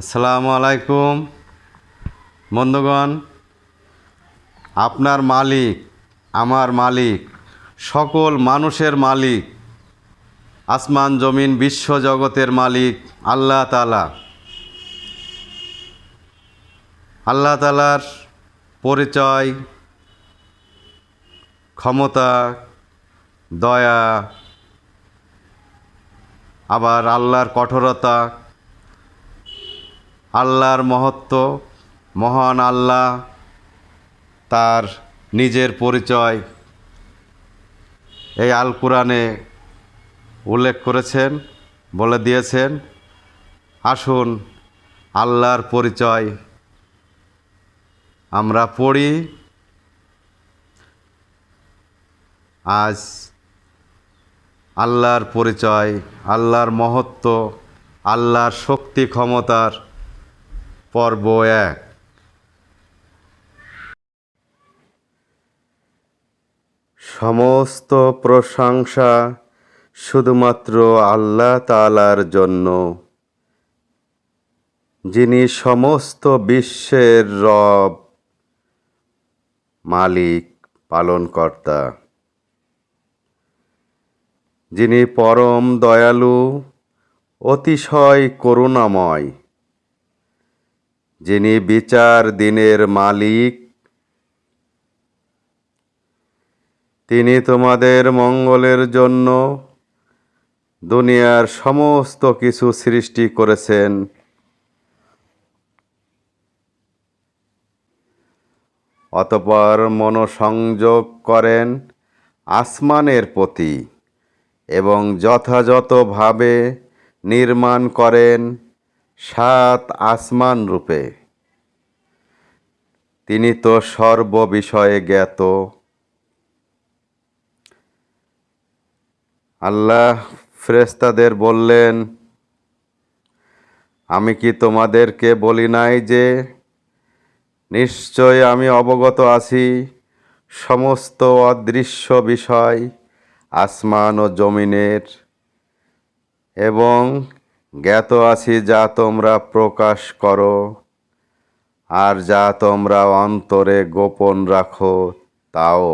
আসসালামু আলাইকুম। বন্ধুগণ, আপনার মালিক, আমার মালিক, সকল মানুষের মালিক, আসমান, জমিন, বিশ্ব জগতের মালিক, আল্লাহ তালা আল্লাহ তালার পরিচয়, ক্ষমতা, দয়া, আবার আল্লাহর কঠোরতা আল্লাহর মহত্ব, মহান আল্লাহ, তার নিজের পরিচয় এই আল কোরআনে উল্লেখ করেছেন, বলে দিয়েছেন। আসুন, আল্লাহর পরিচয় আমরা পড়ি। আজ আল্লাহর পরিচয়, আল্লাহর মহত্ব, আল্লাহর শক্তি ক্ষমতার পর্ব এক। সমস্ত প্রশংসা শুধুমাত্র আল্লাহ তালার জন্য। যিনি সমস্ত বিশ্বের রব, মালিক, পালনকর্তা। যিনি পরম দয়ালু, অতিশয় করুণাময়। যিনি বিচার দিনের মালিক, তিনি তোমাদের মঙ্গলের জন্য দুনিয়ার সমস্ত কিছু সৃষ্টি করেছেন। অতপর মনোসংযোগ করেন আসমানের প্রতি এবং যথাযথভাবে নির্মাণ করেন। সাত আসমান রূপে। তিনি তো সর্ব বিষয়ে জ্ঞাত। আল্লাহ ফ্রেস্তাদের বললেন, আমি কি তোমাদেরকে বলি নাই যে, নিশ্চয় আমি অবগত আছি, সমস্ত অদৃশ্য বিষয় আসমান ও জমিনের এবং জ্ঞাত আছি যা তোমরা প্রকাশ করো, আর যা তোমরা অন্তরে গোপন রাখো, তাও।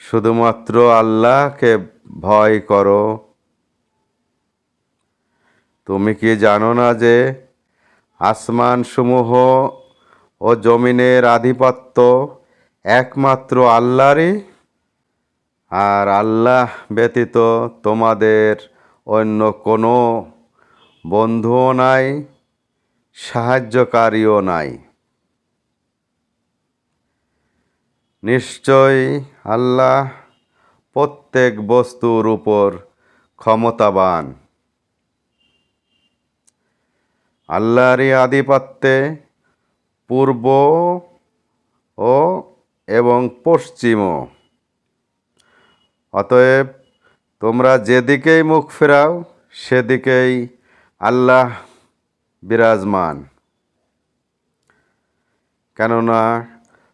শুধুমাত্র আল্লাহকে ভয় করো। তুমি কি জানো না যে আসমান সমূহ ও জমিনের আধিপত্য একমাত্র আল্লাহরই? আর আল্লাহ ব্যতীত তোমাদের অন্য কোনো বন্ধুও নাই, সাহায্যকারীও নাই। নিশ্চয় আল্লাহ প্রত্যেক বস্তুর উপর ক্ষমতাবান। আল্লাহরই আধিপত্যে পূর্ব ও এবং পশ্চিমও। অতএব তোমরা যেদিকেই মুখ ফেরাও, সেদিকেই আল্লাহ বিরাজমান। কেননা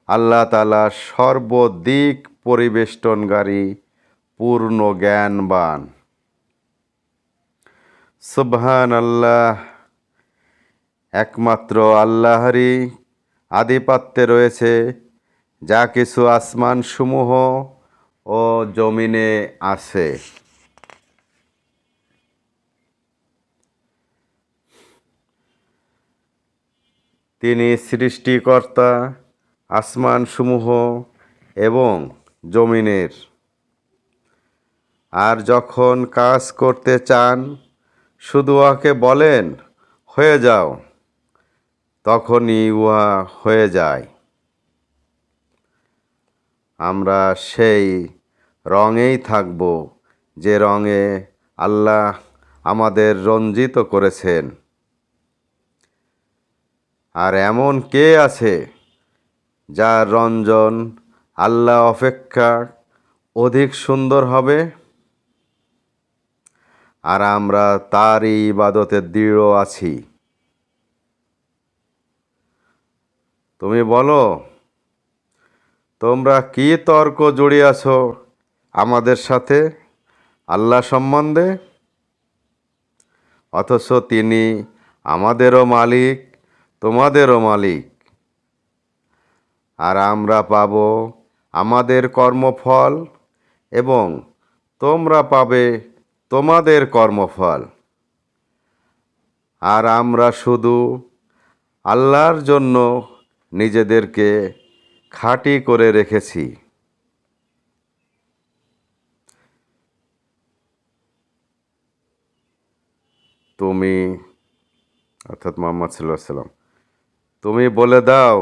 আল্লাহ তালা সর্বদিক পরিবেষ্টনকারী, পূর্ণ জ্ঞানবান। সুবহান আল্লাহ একমাত্র আল্লাহরই আধিপত্যে রয়েছে, যা কিছু আসমান সমূহ ও জমিনে আছে। তিনি সৃষ্টিকর্তা আসমান সমূহ এবং জমিনের। আর যখন কাজ করতে চান, শুধু উহাকে বলেন, হয়ে যাও। তখনই উহা হয়ে যায়। আমরা সেই রঙেই থাকব যে রঙে আল্লাহ আমাদের রঞ্জিত করেছেন। আর এমন কে আছে যার রঞ্জন আল্লাহ অপেক্ষা অধিক সুন্দর হবে? আর আমরা তারই ইবাদতে দৃঢ় আছি। তুমি বলো তোমরা কি তর্ক জড়িয়াছ আমাদের সাথে? আল্লাহ সম্বন্ধে? অথচ তিনি আমাদেরও মালিক, তোমাদেরও মালিক। আর আমরা পাব আমাদের কর্মফল এবং তোমরা পাবে তোমাদের কর্মফল। আর আমরা শুধু আল্লাহর জন্য নিজেদেরকে খাঁটি করে রেখেছি। তুমি, অর্থাৎ মোহাম্মদ সাল্লাম তুমি বলে দাও,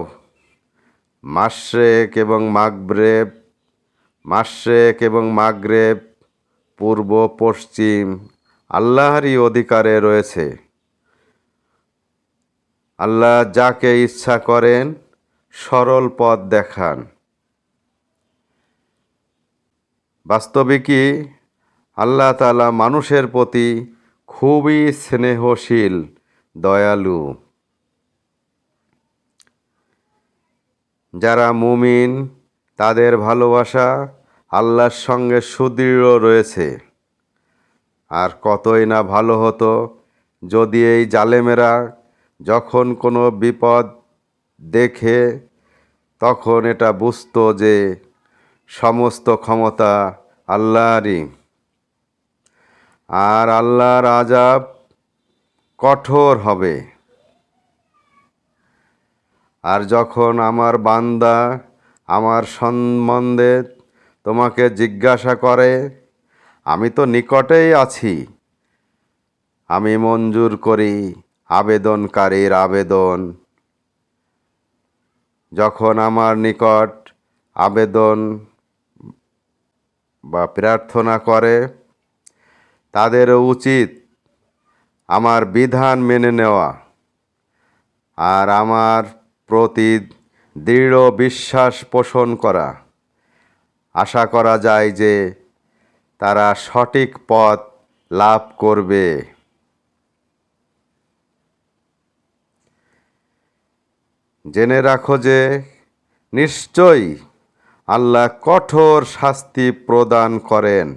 মাশরেক এবং মাগরেব, মাশরেক এবং মাগরেব, পূর্ব, পশ্চিম, আল্লাহরই অধিকারে রয়েছে। আল্লাহ যাকে ইচ্ছা করেন সরল পথ দেখান। বাস্তবিকই আল্লাহ তালা মানুষের প্রতি খুবই স্নেহশীল, দয়ালু। যারা মুমিন, তাদের ভালোবাসা আল্লাহর সঙ্গে সুদৃঢ় রয়েছে। আর কতই না ভালো হতো যদি এই জালেমেরা যখন কোনো বিপদ দেখে তখন এটা বুঝতো যে সমস্ত ক্ষমতা আল্লাহরই। আর আল্লাহর আজাব কঠোর হবে। আর যখন আমার বান্দা আমার সম্বন্ধে তোমাকে জিজ্ঞাসা করে, আমি তো নিকটেই আছি। আমি মঞ্জুর করি আবেদনকারীর আবেদন। যখন আমার নিকট আবেদন বা প্রার্থনা করে তাদেরও উচিত আমার বিধান মেনে নেওয়া আর আমার প্রতি দৃঢ় বিশ্বাস পোষণ করা। আশা করা যায় যে তারা সঠিক পথ লাভ করবে। জেনে রাখো যে নিশ্চয়ই আল্লাহ কঠোর শাস্তি প্রদান করেন।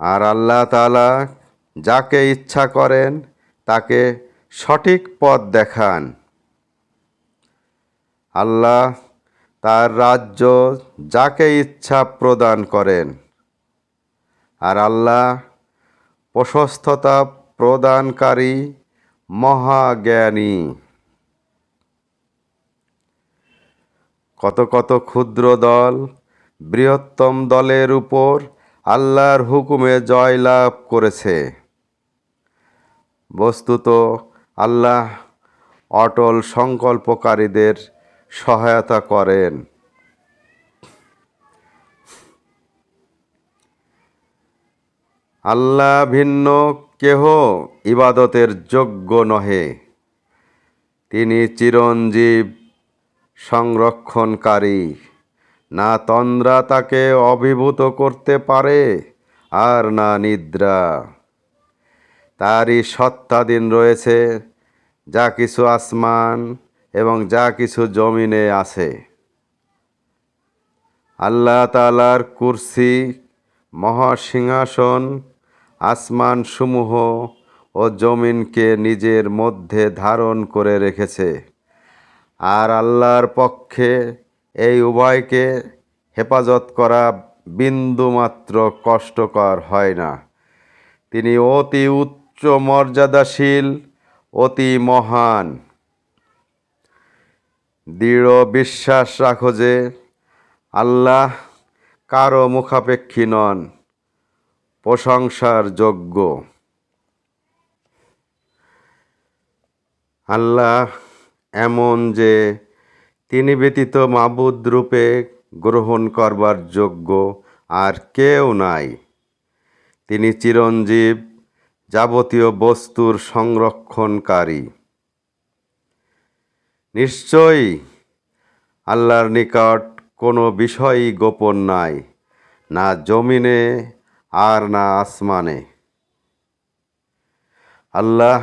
আর আল্লাহ তালা যাকে ইচ্ছা করেন, তাকে সঠিক পথ দেখান। আল্লাহ তার রাজ্য যাকে ইচ্ছা প্রদান করেন। আর আল্লাহ প্রশস্ততা প্রদানকারী মহাজ্ঞানী। কত কত ক্ষুদ্র দল বৃহত্তম দলের উপর আল্লাহর হুকুমে জয়লাভ করেছে। বস্তুত আল্লাহ অটল সংকল্পকারীদের সহায়তা করেন। আল্লাহ ভিন্ন, কেহ ইবাদতের যোগ্য নহে। তিনি চিরঞ্জীব, সংরক্ষণকারী। না তন্দ্রা তাকে অভিভূত করতে পারে, আর না নিদ্রা। তারই সত্তাধীন রয়েছে, যা কিছু আসমান এবং যা কিছু জমিনে আছে। আল্লাহ তালার কুরসি, মহাসিংহাসন আসমান সমূহ ও জমিনকে নিজের মধ্যে ধারণ করে রেখেছে। আর আল্লাহর পক্ষে এই উভয়কে হেফাজত করা বিন্দুমাত্র কষ্টকর হয় না। তিনি অতি উচ্চ মর্যাদাশীল, অতি মহান। দৃঢ় বিশ্বাস রাখো যে আল্লাহ কারও মুখাপেক্ষী নন। প্রশংসার যোগ্য। আল্লাহ এমন যে তিনি ব্যতীত মাবুদ রূপে গ্রহণ করবার যোগ্য আর কেউ নাই। তিনি চিরঞ্জীব যাবতীয় বস্তুর সংরক্ষণকারী। নিশ্চয়ই আল্লাহর নিকট কোনো বিষয়ই গোপন নাই, না জমিনে আর না আসমানে। আল্লাহ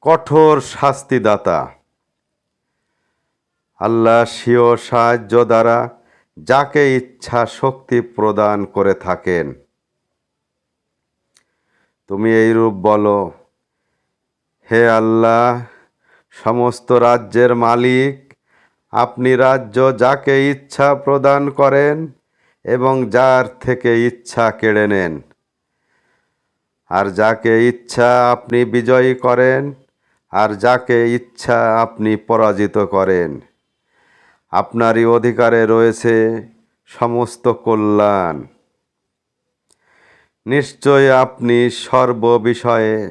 কঠোর শাস্তিদাতা। আল্লাহ স্বীয় সাহায্য দ্বারা যাকে ইচ্ছা শক্তি প্রদান করে থাকেন। তুমি এইরূপ বলো, হে আল্লাহ, সমস্ত রাজ্যের মালিক, আপনি রাজ্য যাকে ইচ্ছা প্রদান করেন এবং যার থেকে ইচ্ছা কেড়ে নেন। আর যাকে ইচ্ছা আপনি বিজয়ী করেন, আর যাকে ইচ্ছা আপনি পরাজিত করেন। আপনারই অধিকারে রয়েছে সমস্ত কল্যাণ। নিশ্চয় আপনি সর্ববিষয়ে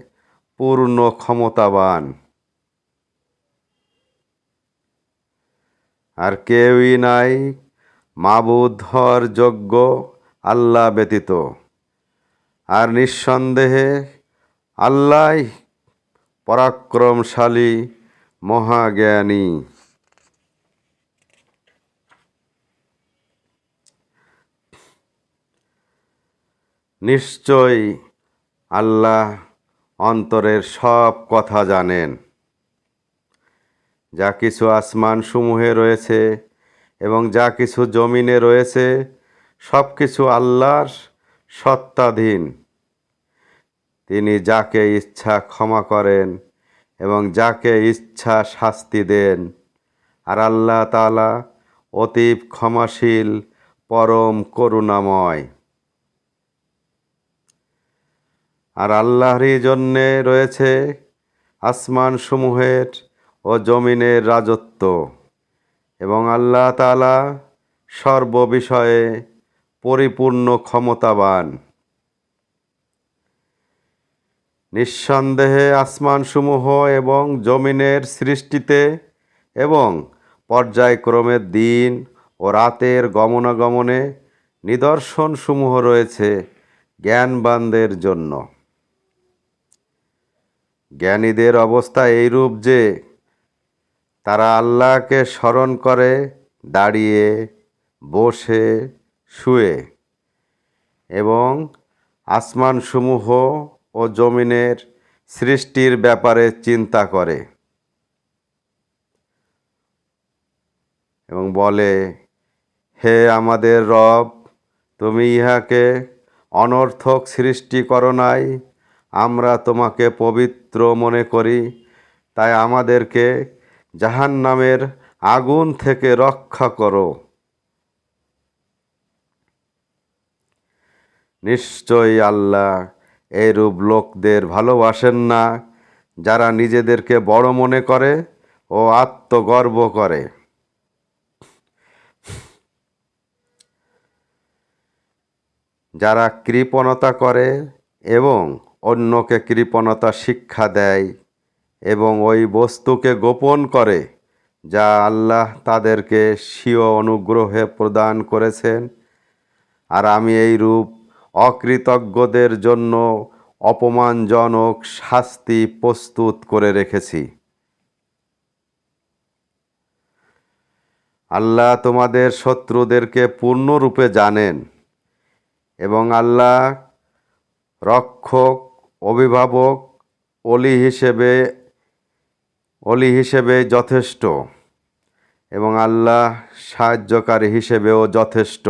পূর্ণ ক্ষমতাবান। আর কেউই নাই হওয়ার যোগ্য আল্লাহ ব্যতীত। আর নিঃসন্দেহে আল্লাহ পরাক্রমশালী মহাজ্ঞানী। নিশ্চয় আল্লাহ অন্তরের সব কথা জানেন। যা কিছু আসমান সমূহে রয়েছে এবং যা কিছু জমিনে রয়েছে সব কিছু আল্লাহর সত্তাধীন। তিনি যাকে ইচ্ছা ক্ষমা করেন এবং যাকে ইচ্ছা শাস্তি দেন। আর আল্লাহ তাআলা অতীব ক্ষমাশীল, পরম করুণাময়। আর আল্লাহরই জন্যে রয়েছে আসমান সমূহের ও জমিনের রাজত্ব। এবং আল্লাহ তাআলা সর্ববিষয়ে পরিপূর্ণ ক্ষমতাবান। নিঃসন্দেহে আসমানসমূহ এবং জমিনের সৃষ্টিতে এবং পর্যায়ক্রমে দিন ও রাতের গমনাগমনে নিদর্শনসমূহ রয়েছে জ্ঞানবানদের জন্য। জ্ঞানীদের অবস্থা এইরূপ যে তারা আল্লাহকে স্মরণ করে, দাঁড়িয়ে, বসে, শুয়ে এবং আসমানসমূহ ও জমিনের সৃষ্টির ব্যাপারে চিন্তা করে এবং বলে, হে আমাদের রব, তুমি ইহাকে অনর্থক সৃষ্টি করো নাই, আমরা তোমাকে পবিত্র মনে করি, তাই আমাদেরকে জাহান্নামের আগুন থেকে রক্ষা করো। নিশ্চয়ই আল্লাহ এরূপ লোকদের ভালোবাসেন না, যারা নিজেদেরকে বড় মনে করে ও আত্মগর্ব করে। যারা কৃপণতা করে এবং অন্যকে কৃপণতা শিক্ষা দেয় এবং ওই বস্তুকে গোপন করে, যা আল্লাহ তাদেরকে স্বীয় অনুগ্রহে প্রদান করেছেন। আর আমি এই রূপ অকৃতজ্ঞদের জন্য অপমানজনক শাস্তি প্রস্তুত করে রেখেছি। আল্লাহ তোমাদের শত্রুদেরকে পূর্ণরূপে জানেন এবং আল্লাহ রক্ষক, অভিভাবক, অলি হিসেবে অলি হিসেবে যথেষ্ট এবং আল্লাহ সাহায্যকারী হিসেবেও যথেষ্ট।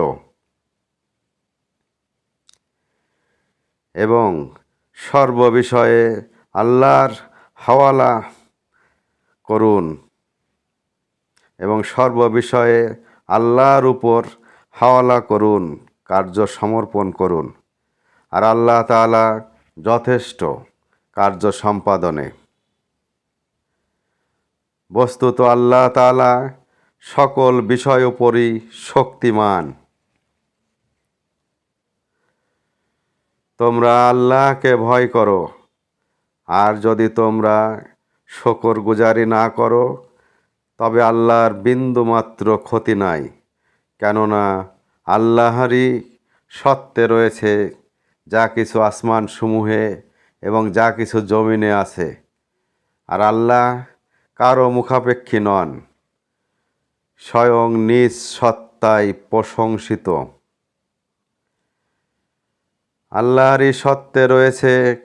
এবং সর্ববিষয়ে আল্লাহর হাওয়ালা করুন এবং সর্ববিষয়ে আল্লাহর উপর হাওয়ালা করুন, কার্য সমর্পণ করুন। আর আল্লাহ তাআলা যথেষ্ট কার্য সম্পাদনে। বস্তুত আল্লাহ তাআলা সকল বিষয় উপরই শক্তিমান। তোমরা আল্লাহকে ভয় করো, আর যদি তোমরা শকর গুজারি না করো, তবে আল্লাহর বিন্দুমাত্র ক্ষতি নাই, কেননা আল্লাহরই সত্ত্বে রয়েছে যা কিছু আসমান সমূহে এবং যা কিছু জমিনে আছে। আর আল্লাহ কারও মুখাপেক্ষী নন। স্বয়ং নিজ সত্তায় প্রশংসিত। আল্লাহরই সত্ত্বে রয়েছে,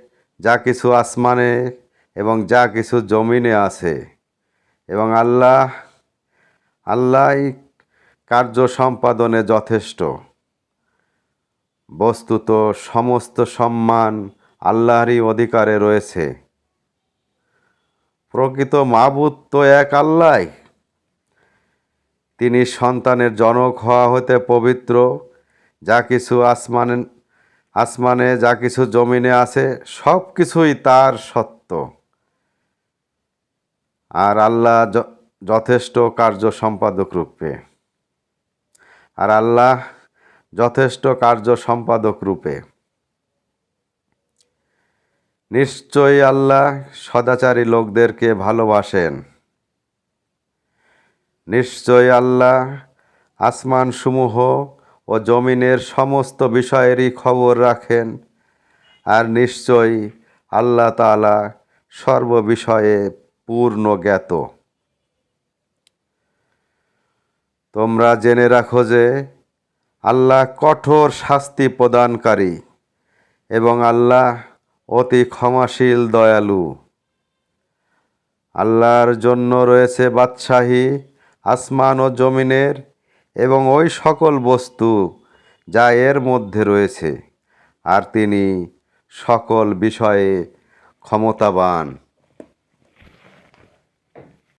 যা কিছু আসমানে এবং যা কিছু জমিনে আছে। এবং আল্লাহ, আল্লাহই কার্য সম্পাদনে যথেষ্ট। বস্তুত সমস্ত সম্মান আল্লাহরই অধিকারে রয়েছে। প্রকৃত মাবুদ তো এক আল্লাহ। তিনি সন্তানের জনক হওয়া হতে পবিত্র। যা কিছু আসমানে আসমানে যা কিছু জমিনে আছে, সব কিছুই তার সত্য। আর আল্লাহ যথেষ্ট কার্য সম্পাদক রূপে। আর আল্লাহ যথেষ্ট কার্য সম্পাদক রূপে। নিশ্চয়ই আল্লাহ সদাচারী লোকদেরকে ভালোবাসেন। নিশ্চয় আল্লাহ আসমানসমূহ ও জমিনের সমস্ত বিষয়েরই খবর রাখেন আর নিশ্চয়ই আল্লাহ তাআলা সর্ববিষয়ে পূর্ণ জ্ঞাত। তোমরা জেনে রাখো যে আল্লাহ কঠোর শাস্তি প্রদানকারী এবং আল্লাহ অতি ক্ষমাশীল দয়ালু। আল্লাহর জন্য রয়েছে বাদশাহী, আসমান ও জমিনের এবং ওই সকল বস্তু যা এর মধ্যে রয়েছে, আর তিনি সকল বিষয়ে ক্ষমতাবান।